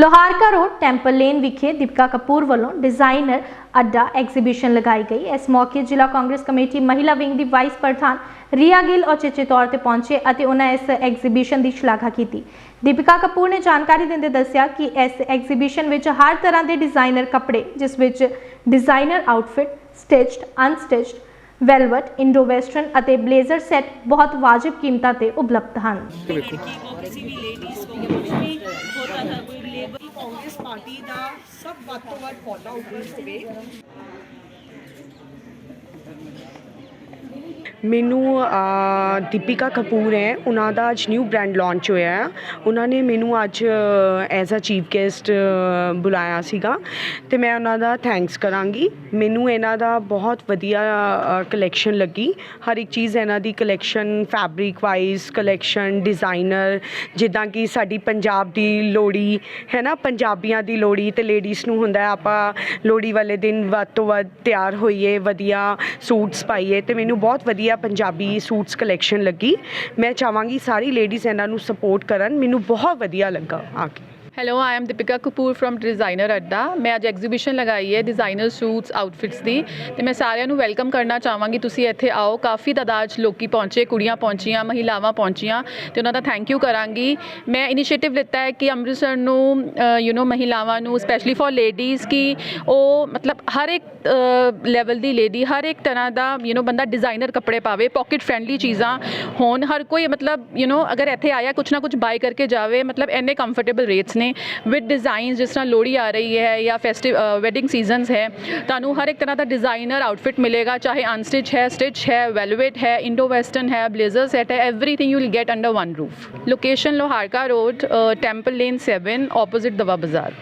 Loharka road temple lane ਵਿਖੇ ਦੀਪਿਕਾ ਕਪੂਰ ਵੱਲੋਂ designer ਅੱਡਾ ਐਗਜ਼ੀਬਿਸ਼ਨ ਲਗਾਈ ਗਈ। ਇਸ ਮੌਕੇ ਜ਼ਿਲ੍ਹਾ ਕਾਂਗਰਸ ਕਮੇਟੀ ਮਹਿਲਾ ਵਿੰਗ ਦੀ ਵਾਈਸ ਪ੍ਰਧਾਨ ਰੀਆ ਗਿੱਲ ਔਚਿੱਚੇ ਤੌਰ ਤੇ ਪਹੁੰਚੇ ਅਤੇ ਉਹਨਾਂ ਇਸ ਐਗਜ਼ੀਬਿਸ਼ਨ ਦੀ ਸ਼ਲਾਘਾ ਕੀਤੀ। ਦੀਪਿਕਾ ਕਪੂਰ ਨੇ ਜਾਣਕਾਰੀ ਦਿੰਦੇ ਦੱਸਿਆ ਕਿ ਇਸ ਐਗਜ਼ੀਬਿਸ਼ਨ ਵਿੱਚ ਹਰ ਤਰ੍ਹਾਂ ਦੇ ਡਿਜ਼ਾਈਨਰ ਕੱਪੜੇ, ਜਿਸ ਵਿੱਚ designer outfit stitched unstitched velvet indo western ਅਤੇ ਬਲੇਜ਼ਰ ਸੈੱਟ ਬਹੁਤ ਵਾਜਬ ਕੀਮਤਾਂ ਤੇ ਉਪਲਬਧ ਹਨ। ਲੜਕੀ ਕੋ ਕਿਸੇ ਵੀ ਲੇਡੀਜ਼ ਕੋ ਕੁਝ ਵੀ ਹੋਤਾ ਹੈ ਕੋਈ ਲੇਬਰ ਕਾਂਗਰਸ ਪਾਰਟੀ ਦਾ ਸਭ ਵੱਧ ਤੋਂ ਵੱਧ ਫਾਲੋ ਆਊਟ ਹੋਵੇ ਮੈਨੂੰ ਦੀਪਿਕਾ ਕਪੂਰ ਹੈ। ਉਹਨਾਂ ਦਾ ਅੱਜ ਨਿਊ ਬ੍ਰੈਂਡ ਲਾਂਚ ਹੋਇਆ ਆ ਉਹਨਾਂ ਨੇ ਮੈਨੂੰ ਅੱਜ ਐਜ਼ ਅ ਚੀਫ ਗੈਸਟ ਬੁਲਾਇਆ ਸੀਗਾ। ਤੇ ਮੈਂ ਉਹਨਾਂ ਦਾ ਥੈਂਕਸ ਕਰਾਂਗੀ। ਮੈਨੂੰ ਇਹਨਾਂ ਦਾ ਬਹੁਤ ਵਧੀਆ ਕਲੈਕਸ਼ਨ ਲੱਗੀ। ਹਰ ਇੱਕ ਚੀਜ਼ ਇਹਨਾਂ ਦੀ collection fabric wise collection designer ਜਿੱਦਾਂ ਕਿ ਸਾਡੀ ਪੰਜਾਬ ਦੀ ਲੋੜੀ ਹੈ ਨਾ? ਪੰਜਾਬੀਆਂ ਦੀ ਲੋੜੀ ਤੇ ਲੇਡੀਜ਼ ਨੂੰ ਹੁੰਦਾ ਆਪਾਂ ਲੋੜੀ ਵਾਲੇ ਦਿਨ ਵੱਧ ਤੋਂ ਵੱਧ ਤਿਆਰ ਹੋਈਏ, ਵਧੀਆ ਸੂਟਸ ਪਾਈਏ। ਤੇ ਮੈਨੂੰ ਬਹੁਤ ਵਧੀਆ ਪੰਜਾਬੀ ਸੂਟਸ ਕਲੈਕਸ਼ਨ ਲੱਗੀ। ਮੈਂ ਚਾਹਾਂਗੀ ਸਾਰੀ ਲੇਡੀਜ਼ ਇਹਨਾਂ ਨੂੰ ਸਪੋਰਟ ਕਰਨ। ਮੈਨੂੰ ਬਹੁਤ ਵਧੀਆ ਲੱਗਾ ਆ ਕੇ। Hello I am Deepika Kapoor firm designer Adda ਮੈਂ ਅੱਜ ਐਗਜ਼ੀਬਿਸ਼ਨ ਲਗਾਈ ਹੈ ਡਿਜ਼ਾਈਨਰ ਸੂਟਸ ਆਊਟਫਿਟਸ ਦੀ। ਤੇ ਮੈਂ ਸਾਰਿਆਂ ਨੂੰ ਵੈਲਕਮ ਕਰਨਾ ਚਾਹਾਂਗੀ। ਤੁਸੀਂ ਇੱਥੇ ਆਓ। ਕਾਫੀ ਤਾਦਾਦ 'ਚ ਲੋਕੀ ਪਹੁੰਚੇ, ਕੁੜੀਆਂ ਪਹੁੰਚੀਆਂ, ਮਹਿਲਾਵਾਂ ਪਹੁੰਚੀਆਂ। ਤੇ ਉਹਨਾਂ ਦਾ ਥੈਂਕ ਯੂ ਕਰਾਂਗੀ। ਮੈਂ ਇਨੀਸ਼ੀਏਟਿਵ ਲਿੱਤਾ ਹੈ ਕਿ ਅੰਮ੍ਰਿਤਸਰ ਨੂੰ ਯੂ نو ਮਹਿਲਾਵਾਂ ਨੂੰ ਸਪੈਸ਼ਲੀ ਫॉर ਲੇਡੀਜ਼ ਕਿ ਉਹ ਮਤਲਬ ਹਰ ਇੱਕ ਲੈਵਲ ਦੀ ਲੇਡੀ ਹਰ ਇੱਕ ਤਰ੍ਹਾਂ ਦਾ ਯੂ نو ਬੰਦਾ ਡਿਜ਼ਾਈਨਰ ਕੱਪੜੇ ਪਾਵੇ ਪਾਕਟ ਫ੍ਰੈਂਡਲੀ ਚੀਜ਼ਾਂ ਹੋਣ। ਹਰ ਕੋਈ ਮਤਲਬ ਯੂ نو ਅਗਰ ਇੱਥੇ ਆਇਆ ਕੁਝ ਨਾ ਕੁਝ ਬਾਈ ਕਰਕੇ ਜਾਵੇ, ਮਤਲਬ ਐਨੇ ਕੰਫਰਟੇਬਲ ਰੇਟਸ ਨੇ। ਵਿਦ ਡਿਜ਼ਾਈਨਸ ਜਿਸ ਤਰ੍ਹਾਂ ਲੋਹੜੀ ਆ ਰਹੀ ਹੈ ਜਾਂ ਫੈਸਟਿਵ ਵੈਡਿੰਗ ਸੀਜ਼ਨਸ ਹੈ ਤੁਹਾਨੂੰ ਹਰ ਇੱਕ ਤਰ੍ਹਾਂ ਦਾ ਡਿਜ਼ਾਈਨਰ ਆਊਟਫਿਟ ਮਿਲੇਗਾ ਚਾਹੇ ਅਨਸਟਿਚ ਹੈ ਸਟਿਚ ਹੈ ਵੈਲਵੇਟ ਹੈ ਇੰਡੋ ਵੈਸਟਰਨ ਹੈ ਬਲੇਜ਼ਰ ਸੈਟ ਹੈ everything you will get under one roof location Loharka road temple lane 7 opposite Dawa Bazaar